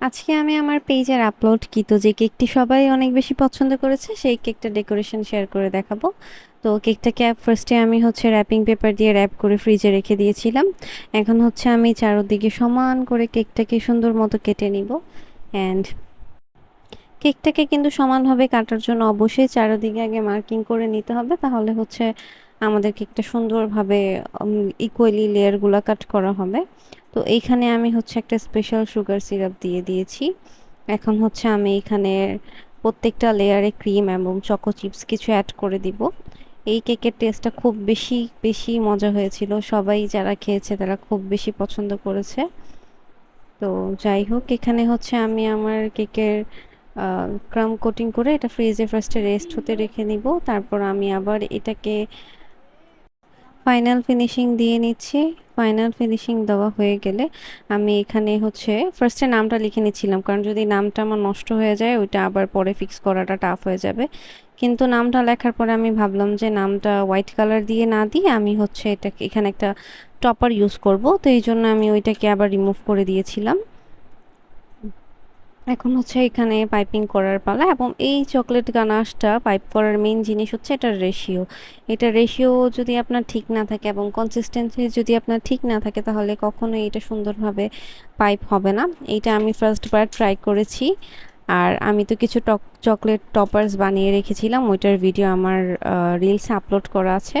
আজকে আমি আমার পেজের আপলোড কৃত যে কেকটি সবাই অনেক বেশি পছন্দ করেছে, সেই কেকটা ডেকোরেশন শেয়ার করে দেখাবো। তো কেকটাকে ফার্স্টে আমি হচ্ছে র্যাপিং পেপার দিয়ে র্যাপ করে ফ্রিজে রেখে দিয়েছিলাম। এখন হচ্ছে আমি চারোদিকে সমান করে কেকটাকে সুন্দর মতো কেটে নিব। অ্যান্ড কেকটাকে কিন্তু সমানভাবে কাটার জন্য অবশ্যই চারোদিকে আগে মার্কিং করে নিতে হবে। তাহলে হচ্ছে আমাদের কেকটা সুন্দরভাবে ইকুয়ালি লেয়ারগুলো কাট করা হবে। তো এইখানে আমি হচ্ছে একটা স্পেশাল সুগার সিরাপ দিয়ে দিয়েছি। এখন হচ্ছে আমি এখানে প্রত্যেকটা লেয়ারে ক্রিম এবং চকো চিপস কিছু অ্যাড করে দিব। এই কেকের টেস্টটা খুব বেশি বেশি মজা হয়েছিল। সবাই যারা খেয়েছে তারা খুব বেশি পছন্দ করেছে। তো যাই হোক, এখানে হচ্ছে আমি আমার কেকের ক্রাম কোটিং করে এটা ফ্রিজে ফার্স্টে রেস্ট হতে রেখে নিব। তারপর আমি আবার এটাকে ফাইনাল ফিনিশিং দিয়ে নিচ্ছি। ফাইনাল ফিনিশিং দেওয়া হয়ে গেলে আমি এখানে হচ্ছে ফার্স্টে নামটা লিখে নিচ্ছিলাম, কারণ যদি নামটা আমার নষ্ট হয়ে যায়, ওইটা আবার পরে ফিক্স করাটা টাফ হয়ে যাবে। কিন্তু নামটা লেখার পরে আমি ভাবলাম যে নামটা হোয়াইট কালার দিয়ে না দিয়ে আমি হচ্ছে এটা এখানে একটা টপার ইউজ করব। তো এই জন্য আমি ওইটাকে আবার রিমুভ করে দিয়েছিলাম। এখন হচ্ছে এখানে পাইপিং করার পালা এবং এই চকলেট গানাশটা পাইপ করার মেইন জিনিস হচ্ছে এটার রেশিও এটা রেশিও যদি আপনার ঠিক না থাকে এবং কনসিস্টেন্সি যদি আপনার ঠিক না থাকে তাহলে কখনোই এটা সুন্দরভাবে পাইপ হবে না। এইটা আমি ফার্স্টবার ট্রাই করেছি আর আমি তো কিছু টক চকলেট টপার্স বানিয়ে রেখেছিলাম, ওইটার ভিডিও আমার রিলসে আপলোড করা আছে।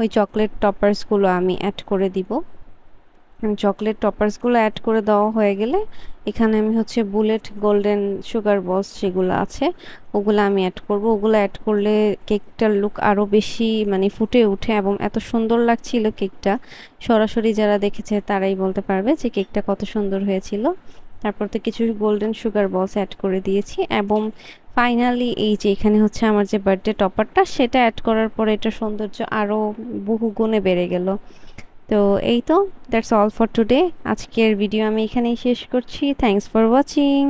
ওই চকলেট টপার্সগুলো আমি অ্যাড করে দিব। চকলেট টপার্সগুলো অ্যাড করে দেওয়া হয়ে গেলে এখানে আমি হচ্ছে বুলেট গোল্ডেন সুগার বস যেগুলো আছে, ওগুলো আমি অ্যাড করব। ওগুলো অ্যাড করলে কেকটার লুক আরও বেশি মানে ফুটে উঠে এবং এত সুন্দর লাগছিল কেকটা সরাসরি যারা দেখেছে তারাই বলতে পারবে যে কেকটা কত সুন্দর হয়েছিল। তারপর তো কিছু গোল্ডেন সুগার বলস অ্যাড করে দিয়েছি এবং ফাইনালি এই যে এখানে হচ্ছে আমার যে বার্থডে টপারটা সেটা অ্যাড করার পরে এটা সৌন্দর্য আরও বহু গুণে বেড়ে গেল। তো এই তো দ্যাটস অল ফর টুডে আজকের ভিডিও আমি এখানেই শেষ করছি. Thanks for watching